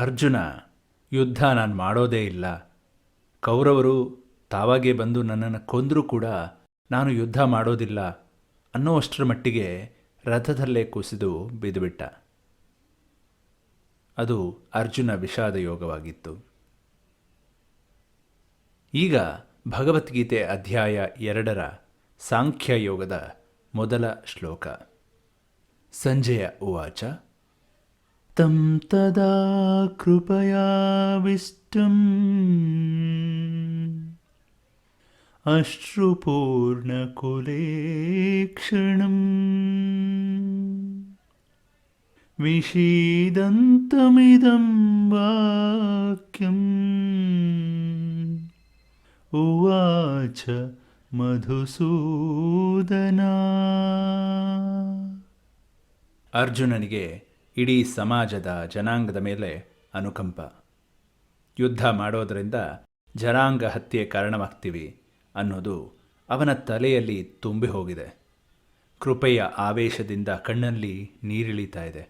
ಅರ್ಜುನ ಯುದ್ಧ ನಾನು ಮಾಡೋದೇ ಇಲ್ಲ. ಕೌರವರು ತಾವಾಗೇ ಬಂದು ನನ್ನನ್ನು ಕೊಂದರೂ ಕೂಡ ನಾನು ಯುದ್ಧ ಮಾಡೋದಿಲ್ಲ ಅನ್ನೋವಷ್ಟರ ಮಟ್ಟಿಗೆ ರಥದಲ್ಲೇ ಕುಸಿದು ಬಿದ್ದುಬಿಟ್ಟ ಅದು ಅರ್ಜುನ ವಿಷಾದ ಯೋಗವಾಗಿತ್ತು. ಈಗ ಭಗವದ್ಗೀತೆ ಅಧ್ಯಾಯ ಎರಡರ ಸಾಂಖ್ಯ ಯೋಗದ ಮೊದಲ ಶ್ಲೋಕ. ಸಂಜೆಯ ಉವಾಚ. तं तदा कृपयाविष्टम् अश्रुपूर्णकुलेक्षणम् विषीदन्तमिदं वाक्यम् उवाच ಮಧುಸೂದನ ಅರ್ಜುನನಿಗೆ ಇಡೀ ಸಮಾಜದ ಜನಾಂಗದ ಮೇಲೆ ಅನುಕಂಪ. ಯುದ್ಧ ಮಾಡೋದರಿಂದ ಜನಾಂಗ ಹತ್ಯೆ ಕಾರಣವಾಗ್ತೀವಿ ಅನ್ನೋದು ಅವನ ತಲೆಯಲ್ಲಿ ತುಂಬಿ ಹೋಗಿದೆ. ಕೃಪೆಯ ಆವೇಶದಿಂದ ಕಣ್ಣಲ್ಲಿ ನೀರಿಳಿತಾ ಇದೆ.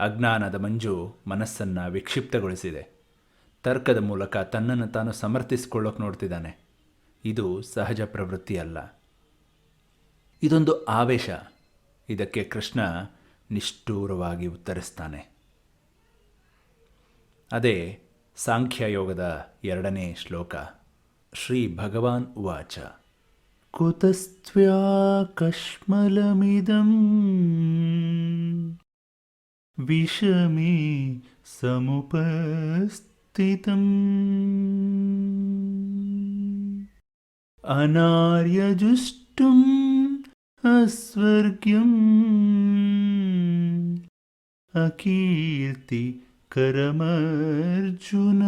ಅಜ್ಞಾನದ ಮಂಜು ಮನಸ್ಸನ್ನು ವಿಕ್ಷಿಪ್ತಗೊಳಿಸಿದೆ. ತರ್ಕದ ಮೂಲಕ ತನ್ನನ್ನು ತಾನು ಸಮರ್ಥಿಸಿಕೊಳ್ಳೋಕೆ ನೋಡ್ತಿದ್ದಾನೆ. ಇದು ಸಹಜ ಪ್ರವೃತ್ತಿ ಅಲ್ಲ ಇದೊಂದು ಆವೇಶ. ಇದಕ್ಕೆ ಕೃಷ್ಣ ನಿಷ್ಠೂರವಾಗಿ ಉತ್ತರಿಸ್ತಾನೆ. ಅದೇ ಸಾಂಖ್ಯಯೋಗದ ಎರಡನೇ ಶ್ಲೋಕ ಶ್ರೀ ಭಗವಾನ್ ಉವಾಚ. ಕುತಸ್ತ್ವ್ಯಾಕಶ್ಮಲಮಿದಂ ವಿಷಮೇ ಸಮುಪಸ್ಥಿತಂ. ಅನಾರ್ಯಜುಷ್ಟುಂ ಅಸ್ವರ್ಗ್ಯಂ ಅಕೀರ್ತಿ ಕರಮರ್ಜುನ.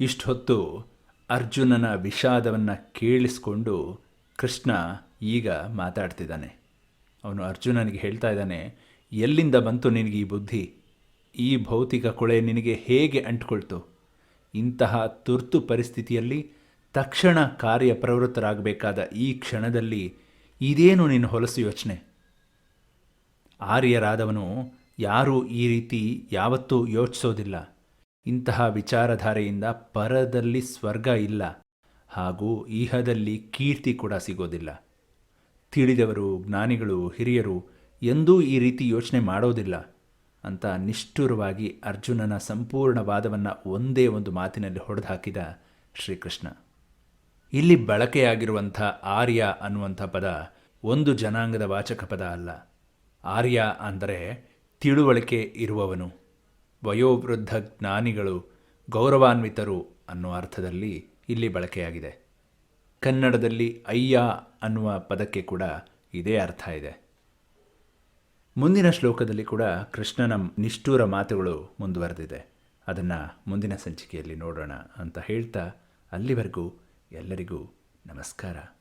ಇಷ್ಟೊತ್ತು ಅರ್ಜುನನ ವಿಷಾದವನ್ನು ಕೇಳಿಸ್ಕೊಂಡು ಕೃಷ್ಣ ಈಗ ಮಾತಾಡ್ತಿದ್ದಾನೆ. ಅವನು ಅರ್ಜುನನಿಗೆ ಹೇಳ್ತಾ ಇದ್ದಾನೆ, ಎಲ್ಲಿಂದ ಬಂತು ನಿನಗೆ ಈ ಬುದ್ಧಿ? ಈ ಭೌತಿಕ ಕೊಳೆ ನಿನಗೆ ಹೇಗೆ ಅಂಟ್ಕೊಳ್ತು? ಇಂತಹ ತುರ್ತು ಪರಿಸ್ಥಿತಿಯಲ್ಲಿ ತಕ್ಷಣ ಕಾರ್ಯ ಪ್ರವೃತ್ತರಾಗಬೇಕಾದ ಈ ಕ್ಷಣದಲ್ಲಿ ಇದೇನು ನಿನ್ನ ಹೊಲಸು ಯೋಚನೆ? ಆರ್ಯರಾದವನು ಯಾರೂ ಈ ರೀತಿ ಯಾವತ್ತೂ ಯೋಚಿಸೋದಿಲ್ಲ. ಇಂತಹ ವಿಚಾರಧಾರೆಯಿಂದ ಪರದಲ್ಲಿ ಸ್ವರ್ಗ ಇಲ್ಲ, ಹಾಗೂ ಈಹದಲ್ಲಿ ಕೀರ್ತಿ ಕೂಡ ಸಿಗೋದಿಲ್ಲ. ತಿಳಿದವರು, ಜ್ಞಾನಿಗಳು, ಹಿರಿಯರು ಎಂದೂ ಈ ರೀತಿ ಯೋಚನೆ ಮಾಡೋದಿಲ್ಲ ಅಂತ ನಿಷ್ಠುರವಾಗಿ ಅರ್ಜುನನ ಸಂಪೂರ್ಣ ವಾದವನ್ನು ಒಂದೇ ಒಂದು ಮಾತಿನಲ್ಲಿ ಹೊಡೆದುಹಾಕಿದ ಶ್ರೀಕೃಷ್ಣ. ಇಲ್ಲಿ ಬಳಕೆಯಾಗಿರುವಂಥ ಆರ್ಯ ಅನ್ನುವಂಥ ಪದ ಒಂದು ಜನಾಂಗದ ವಾಚಕ ಪದ ಅಲ್ಲ. ಆರ್ಯ ಅಂದರೆ ತಿಳುವಳಿಕೆ ಇರುವವನು. ವಯೋವೃದ್ಧ ಜ್ಞಾನಿಗಳು ಗೌರವಾನ್ವಿತರು ಅನ್ನುವ ಅರ್ಥದಲ್ಲಿ ಇಲ್ಲಿ ಬಳಕೆಯಾಗಿದೆ. ಕನ್ನಡದಲ್ಲಿ ಅಯ್ಯ ಅನ್ನುವ ಪದಕ್ಕೆ ಕೂಡ ಇದೇ ಅರ್ಥ ಇದೆ. ಮುಂದಿನ ಶ್ಲೋಕದಲ್ಲಿ ಕೂಡ ಕೃಷ್ಣನ ನಿಷ್ಠೂರ ಮಾತುಗಳು ಮುಂದುವರೆದಿದೆ. ಅದನ್ನು ಮುಂದಿನ ಸಂಚಿಕೆಯಲ್ಲಿ ನೋಡೋಣ ಅಂತ ಹೇಳ್ತಾ ಅಲ್ಲಿವರೆಗೂ ಎಲ್ಲರಿಗೂ ನಮಸ್ಕಾರ.